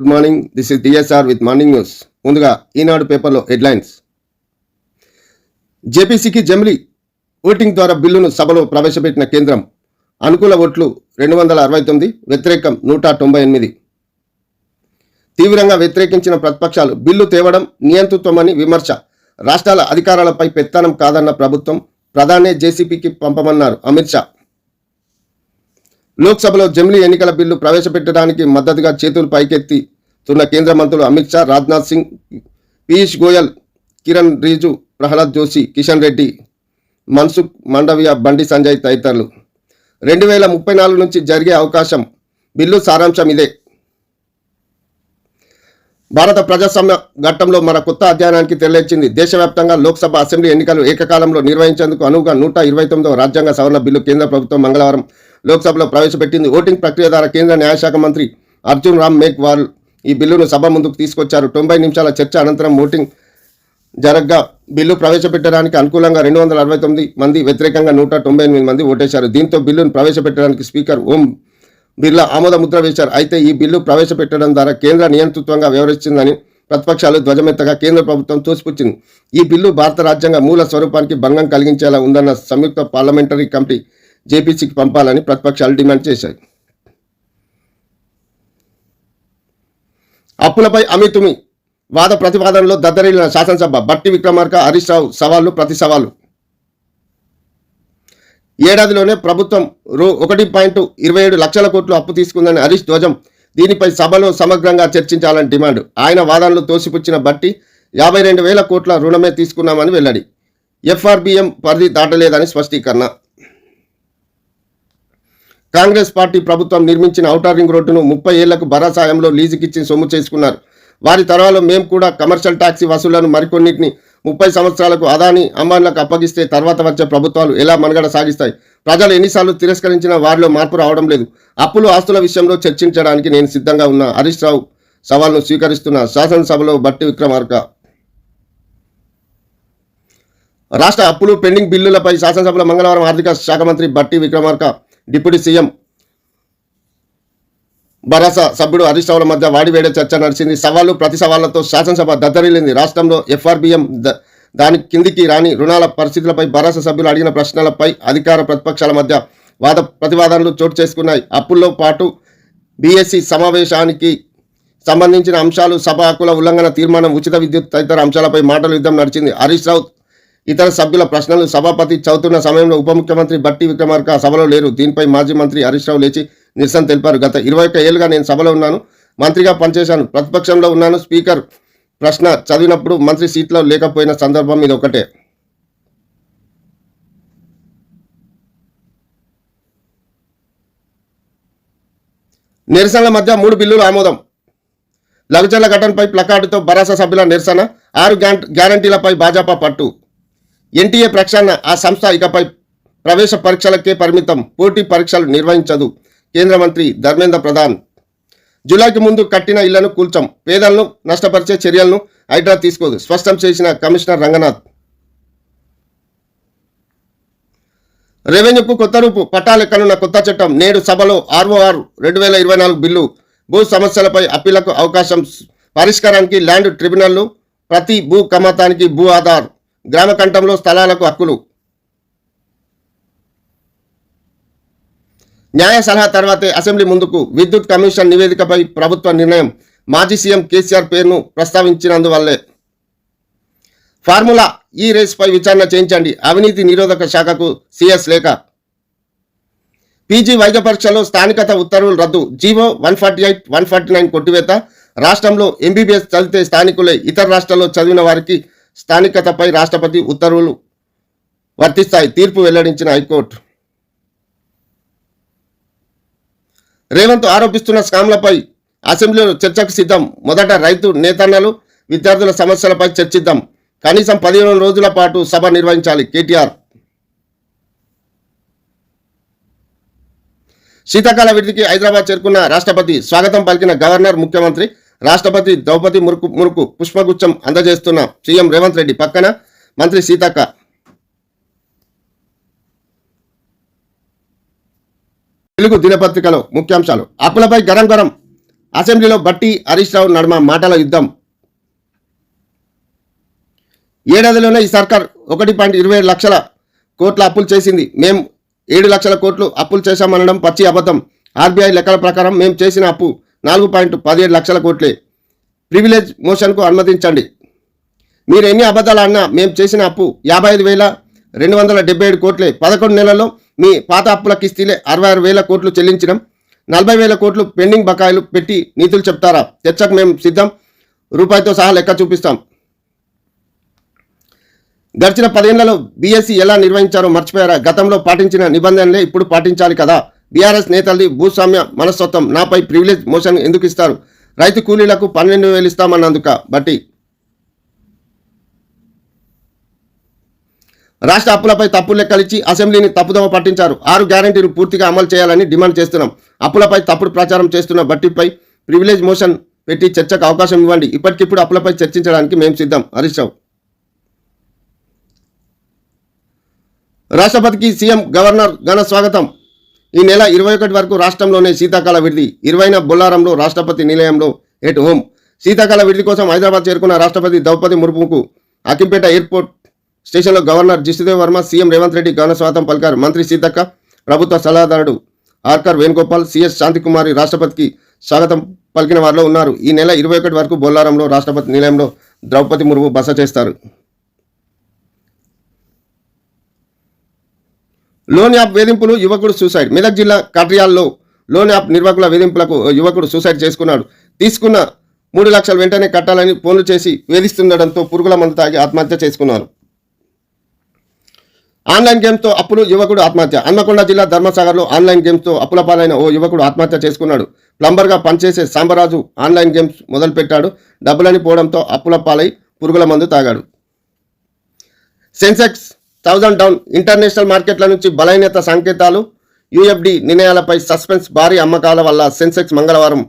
Good morning this is DSR with morning news ముందుగా ఈనాడు పేపర్లో headlines. జేపీసీకి జమిలి voting ద్వారా బిల్లును సభలో ప్రవేశపెట్టిన కేంద్రం అనుకూల ఓట్లు రెండు వందల అరవై తొమ్మిది వ్యతిరేకం నూట తొంభై ఎనిమిది. తీవ్రంగా వ్యతిరేకించిన ప్రతిపక్షాలు బిల్లు తేవడం నియంతృత్వమని విమర్శ. రాష్ట్రాల అధికారాలపై పెత్తనం కాదన్న ప్రభుత్వం ప్రధానే జేసీపీకి పంపమన్నారు అమిత్ షా. లోక్సభలో జమిలీ ఎన్నికల బిల్లు ప్రవేశపెట్టడానికి మద్దతుగా చేతులు పైకెత్తి తున్న కేంద్ర మంత్రులు అమిత్ షా రాజ్నాథ్ సింగ్ పీయూష్ గోయల్ కిరణ్ రిజు ప్రహ్లాద్ జోషి కిషన్ రెడ్డి మన్సుఖ్ మండవియా బండి సంజయ్ తదితరులు. రెండు వేల ముప్పై నాలుగు నుంచి జరిగే అవకాశం బిల్లు సారాంశం ఇదే. భారత ప్రజాస్వామ్య ఘట్టంలో మన కొత్త అధ్యయనానికి తెరలేచింది. దేశవ్యాప్తంగా లోక్సభ అసెంబ్లీ ఎన్నికలు ఏకకాలంలో నిర్వహించేందుకు అనువుగా నూట ఇరవై తొమ్మిదవ రాజ్యాంగ సవరణ బిల్లు కేంద్ర ప్రభుత్వం మంగళవారం లోక్సభలో ప్రవేశపెట్టింది. ఓటింగ్ ప్రక్రియ ద్వారా కేంద్ర న్యాయశాఖ మంత్రి అర్జున్ రామ్ మేఘ్వాల్ ఈ బిల్లును సభ ముందుకు తీసుకొచ్చారు. తొంభై నిమిషాల చర్చ అనంతరం ఓటింగ్ జరగ్గా బిల్లు ప్రవేశపెట్టడానికి అనుకూలంగా రెండు వందల అరవై తొమ్మిది మంది వ్యతిరేకంగా నూట తొంభై ఎనిమిది మంది ఓటేశారు. దీంతో బిల్లును ప్రవేశపెట్టడానికి స్పీకర్ ఓం బిర్లా ఆమోద ముద్ర వేశారు. అయితే ఈ బిల్లు ప్రవేశపెట్టడం ద్వారా కేంద్ర నియంతృత్వంగా వ్యవహరిస్తుందని ప్రతిపక్షాలు ధ్వజమెత్తగా కేంద్ర ప్రభుత్వం తోసిపుచ్చింది. ఈ బిల్లు భారత రాజ్యాంగ మూల స్వరూపానికి భంగం కలిగించేలా ఉందన్న సంయుక్త పార్లమెంటరీ కమిటీ జేపీసీకి పంపాలని ప్రతిపక్షాలు డిమాండ్ చేశాయి. అప్పులపై అమితుమి వాద ప్రతివాదనలో దద్దరిల్లిన శాసనసభ బట్టి విక్రమార్క హరీష్ రావు సవాళ్ళు ప్రతి సవాలు. ఏడాదిలోనే ప్రభుత్వం రూ ఒకటి పాయింట్ ఇరవై ఏడు లక్షల కోట్లు అప్పు తీసుకుందని హరీష్ ధ్వజం దీనిపై సభలో సమగ్రంగా చర్చించాలని డిమాండ్. ఆయన వాదనలు తోసిపుచ్చిన బట్టి యాభై రెండు వేల కోట్ల రుణమే తీసుకున్నామని వెల్లడి. ఎఫ్ఆర్బిఎం పరిధి దాటలేదని స్పష్టీకరణ. కాంగ్రెస్ పార్టీ ప్రభుత్వం నిర్మించిన ఔటర్ రింగ్ రోడ్డును ముప్పై ఏళ్ళకు భరాసాయంలో లీజుకిచ్చి సొమ్ము చేసుకున్నారు. వారి తరాలో మేము కూడా కమర్షియల్ ట్యాక్సీ వసూళ్ళను మరికొన్నింటిని ముప్పై సంవత్సరాలకు అదాని అంబానీలకు అప్పగిస్తే తర్వాత వచ్చే ప్రభుత్వాలు ఎలా మనుగడ సాగిస్తాయి? ప్రజలు ఎన్నిసార్లు తిరస్కరించినా వారిలో మార్పు రావడం లేదు. అప్పులు ఆస్తుల విషయంలో చర్చించడానికి నేను సిద్ధంగా ఉన్న. హరీష్ రావు సవాల్ను స్వీకరిస్తున్న. శాసనసభలో బట్టి విక్రమార్క. రాష్ట్ర అప్పులు పెండింగ్ బిల్లులపై శాసనసభలో మంగళవారం ఆర్థిక శాఖ మంత్రి బట్టి విక్రమార్క డిప్యూటీ సీఎం భరోసా సభ్యుడు హరీష్ రావుల మధ్య వాడివేడే చర్చ నడిచింది. సవాళ్ళు ప్రతి సవాళ్ళతో శాసనసభ దద్దరిల్లింది. రాష్ట్రంలో ఎఫ్ఆర్బిఎం దాని కిందికి రాని రుణాల పరిస్థితులపై భరోసా సభ్యులు అడిగిన ప్రశ్నలపై అధికార ప్రతిపక్షాల మధ్య వాద ప్రతివాదనలు చోటు చేసుకున్నాయి. అప్పుల్లో పాటు బీఎస్సీ సమావేశానికి సంబంధించిన అంశాలు సభ హక్కుల ఉల్లంఘన తీర్మానం ఉచిత విద్యుత్ తదితర అంశాలపై మాటల యుద్ధం నడిచింది. హరీష్ రావు ఇతర సభ్యుల ప్రశ్నలు సభాపతి చదువుతున్న సమయంలో ఉప ముఖ్యమంత్రి బట్టి విక్రమార్క సభలో లేరు. దీనిపై మాజీ మంత్రి హరీష్ రావు లేచి నిరసన తెలిపారు. గత ఇరవై ఒక్క ఏళ్ళుగా నేను సభలో ఉన్నాను. మంత్రిగా పనిచేశాను. ప్రతిపక్షంలో ఉన్నాను. స్పీకర్ ప్రశ్న చదివినప్పుడు మంత్రి సీట్లో లేకపోయిన సందర్భం ఇది ఒకటే. నిరసనల మధ్య మూడు బిల్లులు ఆమోదం. లఘుచర్ల ఘటనపై ప్లకార్డుతో భరాసా సభ్యుల నిరసన. ఆరు గ్యాన్ గ్యారంటీలపై భాజపా పట్టు. ఎన్టీఏ ప్రక్షాళన ఆ సంస్థ ఇకపై ప్రవేశ పరీక్షలకే పరిమితం. పోటీ పరీక్షలు నిర్వహించదు. కేంద్ర మంత్రి ధర్మేంద్ర ప్రధాన్. జూలైకి ముందు కట్టిన ఇళ్ళను కూల్చం. పేదలను నష్టపరిచే చర్యలను హైడ్రా తీసుకోదు. స్పష్టం చేసిన కమిషనర్ రంగనాథ్. రెవెన్యూకు కొత్త రూపు. పట్టాలెక్కనున్న కొత్త చట్టం. నేడు సభలో ఆర్ఓఆర్ రెండు వేల ఇరవై నాలుగు బిల్లు. భూ సమస్యలపై అప్పీలకు అవకాశం. పరిష్కారానికి ల్యాండ్ ట్రిబ్యునల్లు ప్రతి భూ కమతానికి భూ ఆధార్. గ్రామ కంఠంలో స్థలాలకు హక్కులు. న్యాయ సలహా తర్వాతే అసెంబ్లీ ముందుకు విద్యుత్ కమిషన్ నివేదికపై ప్రభుత్వ నిర్ణయం. మాజీ సీఎం కేసీఆర్ పేరును ప్రస్తావించినందువల్లే. ఫార్ములా ఈ రేస్పై విచారణ చేయించండి. అవినీతి నిరోధక శాఖకు సిఎస్ లేఖ. పీజీ వైద్య పరీక్షలో స్థానికత ఉత్తర్వులు రద్దు. GO one forty eight one forty nine కొట్టివేత. రాష్ట్రంలో ఎంబీబీఎస్ చదివితే స్థానికులే ఇతర రాష్ట్రాల్లో చదివిన వారికి స్థానికతపై రాష్ట్రపతి ఉత్తర్వులు వర్తిస్తాయి. తీర్పు వెల్లడించిన హైకోర్టు. రేవంత్ ఆరోపిస్తున్న స్కామ్లపై అసెంబ్లీలో చర్చకు సిద్ధం. మొదట రైతు నేతన్నలు విద్యార్థుల సమస్యలపై చర్చిద్దాం. కనీసం పదిహేను రోజుల పాటు సభ నిర్వహించాలి కేటీఆర్. శీతాకాల విడిదికి హైదరాబాద్ చేరుకున్న రాష్ట్రపతి స్వాగతం పలికిన గవర్నర్ ముఖ్యమంత్రి రాష్ట్రపతి ద్రౌపది మురుకు మురుకు పుష్పగుచ్చం అందజేస్తున్న సీఎం రేవంత్ రెడ్డి పక్కన మంత్రి సీతక్క. తెలుగు దినపత్రికలో ముఖ్యాంశాలు. అప్పులపై గరం గరం. అసెంబ్లీలో బట్టి హరీష్ రావు నడుమ మాటల యుద్ధం. ఏడాదిలోనే ఈ సర్కార్ ఒకటి పాయింట్ ఇరవై ఏడు లక్షల కోట్ల అప్పులు చేసింది. మేం ఏడు లక్షల కోట్లు అప్పులు చేశామనడం పచ్చి అబద్ధం. ఆర్బీఐ లెక్కల ప్రకారం మేము చేసిన అప్పు నాలుగు పాయింట్ పదిహేడు లక్షల కోట్లే. ప్రివిలేజ్ మోషన్కు అనుమతించండి. మీరు ఎన్ని అబద్ధాలు అన్నా మేము చేసిన అప్పు యాభై ఐదు వేల రెండు వందల డెబ్బై ఏడు కోట్లే. పదకొండు నెలల్లో మీ పాత అప్పుల కిస్తీలే అరవై ఆరు వేల కోట్లు చెల్లించడం నలభై వేల కోట్లు పెండింగ్ బకాయిలు పెట్టి నీతులు చెప్తారా? తెచ్చకు మేము సిద్ధం. రూపాయితో సహా లెక్క చూపిస్తాం. గడిచిన పదేళ్ళలో బీఎస్సీ ఎలా నిర్వహించారో మర్చిపోయారా? గతంలో పాటించిన నిబంధనలే ఇప్పుడు పాటించాలి కదా. బీఆర్ఎస్ నేతలది భూస్వామ్య మనస్తత్వం నాపై ప్రివిలేజ్ మోషన్ ఎందుకు ఇస్తారు? రైతు కూలీలకు పన్నెండు వేలు ఇస్తామన్నందుక బట్టి. రాష్ట్ర అప్పులపై తప్పు లెక్కలిచ్చి అసెంబ్లీని తప్పుదోవ పట్టించారు. ఆరు గ్యారంటీలు పూర్తిగా అమలు చేయాలని డిమాండ్ చేస్తున్నాం. అప్పులపై తప్పుడు ప్రచారం చేస్తున్న బట్టిపై ప్రివిలేజ్ మోషన్ పెట్టి చర్చకు అవకాశం ఇవ్వండి. ఇప్పటికిప్పుడు అప్పులపై చర్చించడానికి మేము సిద్ధం. హరీష్ రావు. రాష్ట్రపతికి సీఎం గవర్నర్ ఘన స్వాగతం. ఈ నెల ఇరవై ఒకటి వరకు రాష్ట్రంలోనే శీతాకాల విడిది. ఇరవైన బొల్లారంలో రాష్ట్రపతి నిలయంలో ఎట్ హోమ్ శీతాకాల విడిది కోసం హైదరాబాద్ చేరుకున్న రాష్ట్రపతి ద్రౌపది ముర్ముకు అకింపేట ఎయిర్పోర్ట్ స్టేషన్లో governor Jishnu Dev Varma CM Revanth Reddy governor స్వాగతం పలికారు మంత్రి సీతక్క ప్రభుత్వ సలహాదారుడు ఆర్కర్ వేణుగోపాల్ సిఎస్ శాంతికుమారి రాష్ట్రపతికి స్వాగతం పలికిన వారిలో ఉన్నారు. ఈ నెల ఇరవై ఒకటి వరకు బొల్లారంలో రాష్ట్రపతి నిలయంలో ద్రౌపది ముర్ము బస చేస్తారు. లోన్ యాప్ వేధింపులు యువకుడు సూసైడ్. మెదక్ జిల్లా కట్రియాల్లో లోన్ యాప్ నిర్వాహకుల వేధింపులకు యువకుడు సూసైడ్ చేసుకున్నాడు. తీసుకున్న మూడు లక్షలు వెంటనే కట్టాలని ఫోన్లు చేసి వేధిస్తుండటంతో పురుగుల మందు తాగి ఆత్మహత్య చేసుకున్నారు. ఆన్లైన్ గేమ్స్తో అప్పులు యువకుడు ఆత్మహత్య. హన్మకొండ జిల్లా ధర్మసాగర్లో ఆన్లైన్ గేమ్స్తో అప్పుల పాలైన ఓ యువకుడు ఆత్మహత్య చేసుకున్నాడు. ప్లంబర్గా పనిచేసే సాంబరాజు ఆన్లైన్ గేమ్స్ మొదలుపెట్టాడు. డబ్బులని పోవడంతో అప్పుల పాలై పురుగుల మందు తాగాడు. సెన్సెక్స్ థౌజండ్ డౌన్ ఇంటర్నేషనల్ మార్కెట్ల నుంచి బలహీనత సంకేతాలు. యూఎఫ్డి నిర్ణయాలపై సస్పెన్స్ భారీ అమ్మకాల వల్ల సెన్సెక్స్ మంగళవారం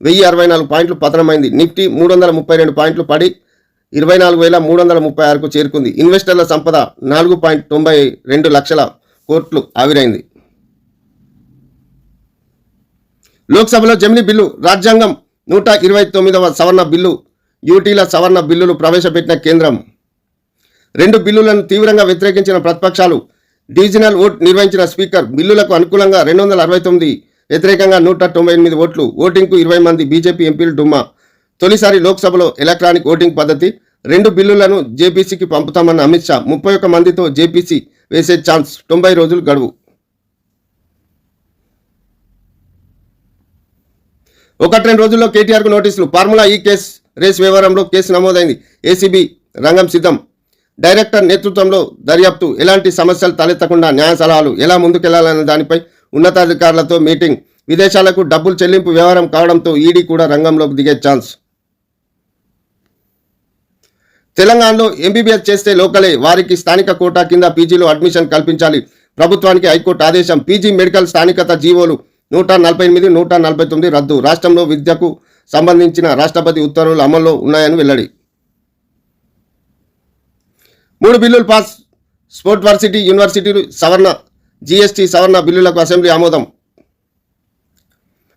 వెయ్యి అరవై నాలుగు పాయింట్లు పతనమైంది. నిఫ్టీ మూడు వందల ముప్పై రెండు పాయింట్లు పడి ఇరవై నాలుగు వేల మూడు వందల ముప్పై ఆరుకు చేరుకుంది. ఇన్వెస్టర్ల సంపద నాలుగు పాయింట్ తొంభై రెండు లక్షల కోట్లు ఆవిరైంది. లోక్సభలో జమిని బిల్లు రాజ్యాంగం నూట ఇరవై తొమ్మిదవ సవరణ బిల్లు యూటీల సవరణ బిల్లులు ప్రవేశపెట్టిన కేంద్రం రెండు బిల్లులను తీవ్రంగా వ్యతిరేకించిన ప్రతిపక్షాలు డివిజనల్ ఓట్ నిర్వహించిన స్పీకర్ బిల్లులకు అనుకూలంగా రెండు వందల అరవై తొమ్మిది వ్యతిరేకంగా నూట తొంభై ఎనిమిది ఓట్లు ఓటింగ్కు ఇరవై మంది బీజేపీ ఎంపీలు డుమ్మా. తొలిసారి లోక్సభలో ఎలక్ట్రానిక్ ఓటింగ్ పద్ధతి రెండు బిల్లులను జేపీసీకి పంపుతామన్న అమిత్ షా ముప్పై ఒక్క మందితో జేపీసీ వేసే ఛాన్స్ తొంభై రోజులు గడువు. ఒకటి రెండు రోజుల్లో కేటీఆర్కు నోటీసులు. ఫార్ములా ఈ కేసు రేస్ వ్యవహారంలో కేసు నమోదైంది. ఏసీబీ రంగం సిద్ధం. డైరెక్టర్ నేతృత్వంలో దర్యాప్తు ఎలాంటి సమస్యలు తలెత్తకుండా న్యాయ సలహాలు ఎలా ముందుకెళ్ళాలనే దానిపై ఉన్నతాధికారులతో మీటింగ్. విదేశాలకు డబ్బులు చెల్లింపు వ్యవహారం కావడంతో ఈడీ కూడా రంగంలోకి దిగే ఛాన్స్. తెలంగాణలో ఎంబీబీఎస్ చేస్తే లోకలే. వారికి స్థానిక కోటా కింద పీజీలో అడ్మిషన్ కల్పించాలి. ప్రభుత్వానికి హైకోర్టు ఆదేశం. పీజీ మెడికల్ స్థానికత జీవోలు నూట నలభై ఎనిమిది నూట నలభై తొమ్మిది రద్దు. రాష్ట్రంలో విద్యకు సంబంధించిన రాష్ట్రపతి ఉత్తర్వులు అమల్లో ఉన్నాయని వెల్లడి. మూడు బిల్లులు పాస్. స్పోర్ట్ వర్సిటీ యూనివర్సిటీలు సవరణ జీఎస్టీ సవరణ బిల్లులకు అసెంబ్లీ ఆమోదం.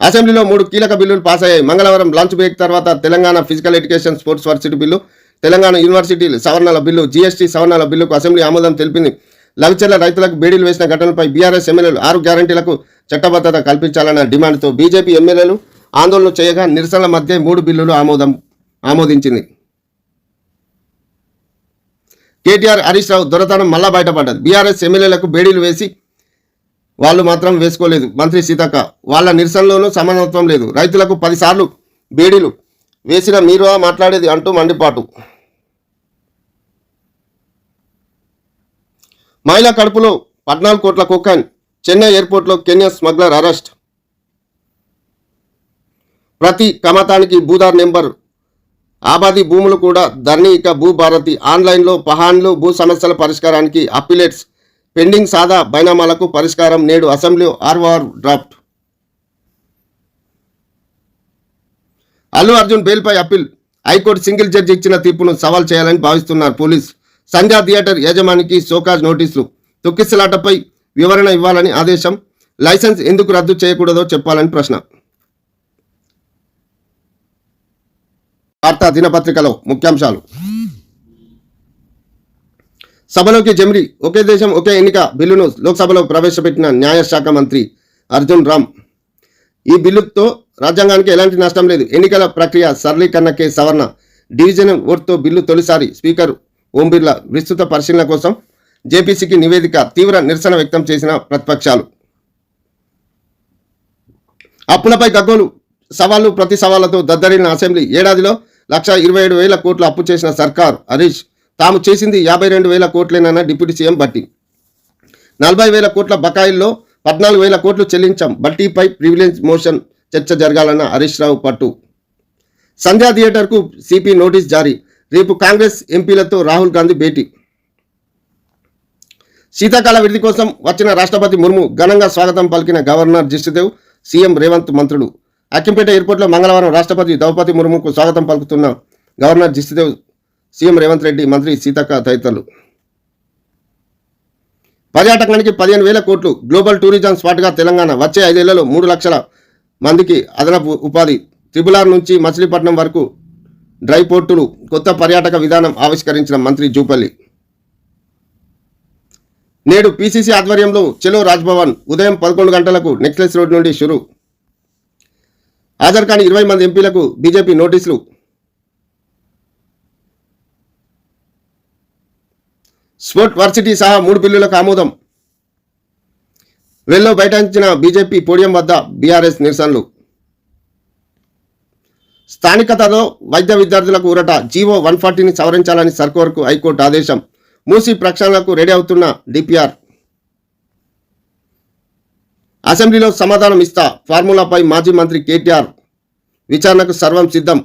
అసెంబ్లీలో మూడు కీలక బిల్లులు పాస్ అయ్యాయి. మంగళవారం లంచ్ బ్రేక్ తర్వాత Telangana physical education sports varsity bill Telangana university సవరణల bill GST సవరణల బిల్లుకు అసెంబ్లీ ఆమోదం తెలిపింది. లవిచెర్ల రైతులకు బేడీలు వేసిన ఘటనపై బీఆర్ఎస్ ఎమ్మెల్యేలు ఆరు గ్యారంటీలకు చట్టబద్ధత కల్పించాలన్న డిమాండ్తో బీజేపీ ఎమ్మెల్యేలు ఆందోళన చేయగా నిరసనల మధ్య మూడు బిల్లులు ఆమోదం ఆమోదించింది. కేటీఆర్ హరీష్ రావు దొరతనం మళ్ళా బయటపడ్డది. బీఆర్ఎస్ ఎమ్మెల్యేలకు బేడీలు వేసి వాళ్ళు మాత్రం వేసుకోలేదు. మంత్రి సీతక్క వాళ్ళ నిరసనలోనూ సమానత్వం లేదు. రైతులకు పదిసార్లు బేడీలు వేసిన మీరు మాట్లాడేది అంటూ మండిపాటు. మహిళా కడుపులో పద్నాలుగు కోట్ల కుక్కన్ చెన్నై ఎయిర్పోర్ట్లో కెన్యా స్మగ్లర్ అరెస్ట్. ప్రతి కమతానికి భూదార్ నెంబర్ ఆబాది భూములు కూడా ధరణి ఇక భూభారతి ఆన్లైన్లో పహాన్లు భూ సమస్యల పరిష్కారానికి అప్పిలేట్స్ పెండింగ్ సాదా బైనామాలకు పరిష్కారం నేడు assembly ROR draft. Allu Arjun బెయిల్పై అప్పీల్. హైకోర్టు సింగిల్ జడ్జి ఇచ్చిన తీర్పును సవాల్ చేయాలని భావిస్తున్నారు పోలీస్. సంధ్యా థియేటర్ యజమానికి సోకాజ్ నోటీసులు. తొక్కిసలాటపై వివరణ ఇవ్వాలని ఆదేశం. లైసెన్స్ ఎందుకు రద్దు చేయకూడదో చెప్పాలని ప్రశ్న. వార్తా దినపత్రికలో ముఖ్యాంశాలు. సభలోకి జమిడి ఒకే దేశం ఒకే ఎన్నిక బిల్లును లోక్సభలో ప్రవేశపెట్టిన న్యాయశాఖ మంత్రి అర్జున్ రామ్. ఈ బిల్లుతో రాజ్యాంగానికి ఎలాంటి నష్టం లేదు. ఎన్నికల ప్రక్రియ సరళీకరణకే సవరణ. డివిజన్ ఓట్తో బిల్లు తొలిసారి స్పీకర్ ఓం బిర్లా విస్తృత పరిశీలన కోసం జేపీసీకి నివేదిక తీవ్ర నిరసన వ్యక్తం చేసిన ప్రతిపక్షాలు. అప్పులపై గగ్గోలు సవాళ్ళు ప్రతి సవాళ్ళతో దద్దరిల్లిన అసెంబ్లీ ఏడాదిలో లక్ష ఇరవై ఏడు వేల కోట్లు అప్పు చేసిన సర్కార్ హరీష్. తాము చేసింది యాభై రెండు వేల కోట్లేనన్న డిప్యూటీ సీఎం బట్టి. నలభై వేల కోట్ల బకాయిల్లో పద్నాలుగు వేల కోట్లు చెల్లించాం. బట్టీపై ప్రివిలేజ్ మోషన్ చర్చ జరగాలన్న హరీష్ రావు పట్టు. సంధ్యా థియేటర్కు సిపి నోటీస్ జారీ. రేపు కాంగ్రెస్ ఎంపీలతో రాహుల్ గాంధీ భేటీ. శీతాకాల విడిది కోసం వచ్చిన రాష్ట్రపతి ముర్ము ఘనంగా స్వాగతం పలికిన గవర్నర్ జిష్ణుదేవ్ సీఎం రేవంత్ మంత్రులు. అక్కింపేట ఎయిర్పోర్ట్లో మంగళవారం రాష్ట్రపతి ద్రౌపది ముర్ముకు స్వాగతం పలుకుతున్న గవర్నర్ జిస్టిదేవ్ సీఎం రేవంత్ రెడ్డి మంత్రి సీతక్క తదితరులు. పర్యాటకానికి పదిహేను వేల కోట్లు గ్లోబల్ టూరిజం స్పాట్గా తెలంగాణ వచ్చే ఐదేళ్ళలో మూడు లక్షల మందికి అదనపు ఉపాధి. త్రిపులార్ నుంచి మచిలీపట్నం వరకు డ్రై పోర్టులు కొత్త పర్యాటక విధానం ఆవిష్కరించిన మంత్రి జూపల్లి. నేడు పీసీసీ ఆధ్వర్యంలో చెలో రాజ్భవన్ ఉదయం పదకొండు గంటలకు నెక్లెస్ రోడ్ నుండి షురు. హాజరు కాని ఇరవై మంది ఎంపీలకు బీజేపీ నోటీసులు. స్పోర్ట్ వర్సిటీ సహా మూడు బిల్లులకు ఆమోదం. వెల్లో బైఠాయించిన బీజేపీ పోడియం వద్ద బీఆర్ఎస్ నిరసనలు. స్థానికతలో వైద్య విద్యార్థులకు ఊరట జీవో వన్ ఫార్టీని సవరించాలని సర్కోర్కు హైకోర్టు ఆదేశం. మూసి ప్రక్షాళనకు రెడీ అవుతున్న డిపిఆర్. అసెంబ్లీలో సమాధానం ఇస్తా ఫార్ములాపై మాజీ మంత్రి కేటీఆర్. విచారణకు సర్వం సిద్ధం.